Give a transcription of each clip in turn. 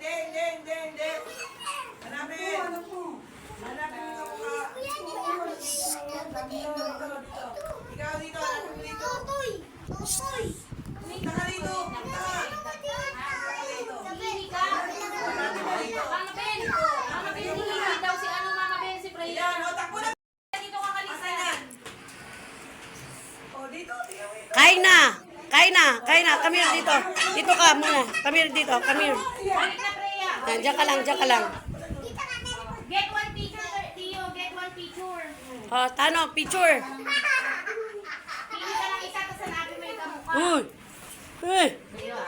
hindi, hindi, hindi, hindi. Hanapin. Hanapin mo sa mukha. Ikaw dito, hanapin mo dito. Totoy! Totoy! Taka dito! Taka! Taka dito! Hanapin. Mama Ben! Mama Ben, hindi si ano Mama Ben, Freya. O, oh, takbo. Dito ka kalisa. Oh, o, dito. Kain na! Kain na. Kain na. Come here dito. Dito ka muna. Come here dito. Come here. Yan, Diyan ka lang. Diyan ka lang. Get one picture, Tio. Get one picture. Oh, Tano, picture. Pili ka lang isa, tapos hanapin mo yung kamukha. Uy. Uy. Ayun.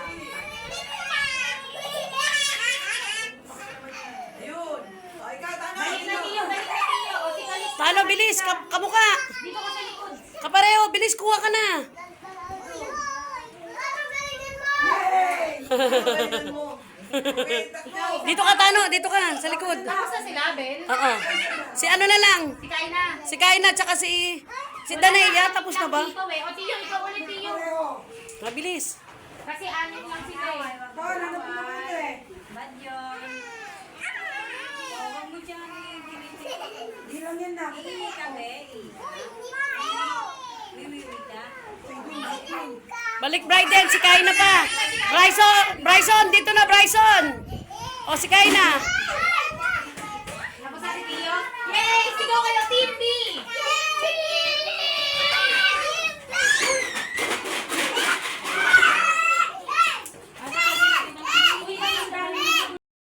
O ikaw, Tano. Balik na Tio, balik na Tio. O si Kalis. Tano, bilis. Ka kamuka. Dito ka sa likod. Kapareho, bilis. Kuha ka na. Galingan mo. Okay, takbo. Dito ka, Tano. Dito ka. Sa likod. Tapos na sila, Ben. Oo. Si ano na lang. Si Kaina. Si Kaina tsaka si... Si Danaya. Tapos na ba? Ikaw eh. O Tio, ikaw ulit Tio. Mabilis. Kasi anim lang sila eh. Ito, hanapin mo dito eh. Di lang yan na. Balik Bryden. Si Kaina pa. Bryson. Bryson. Dito na, Bryson. O, si Kaina.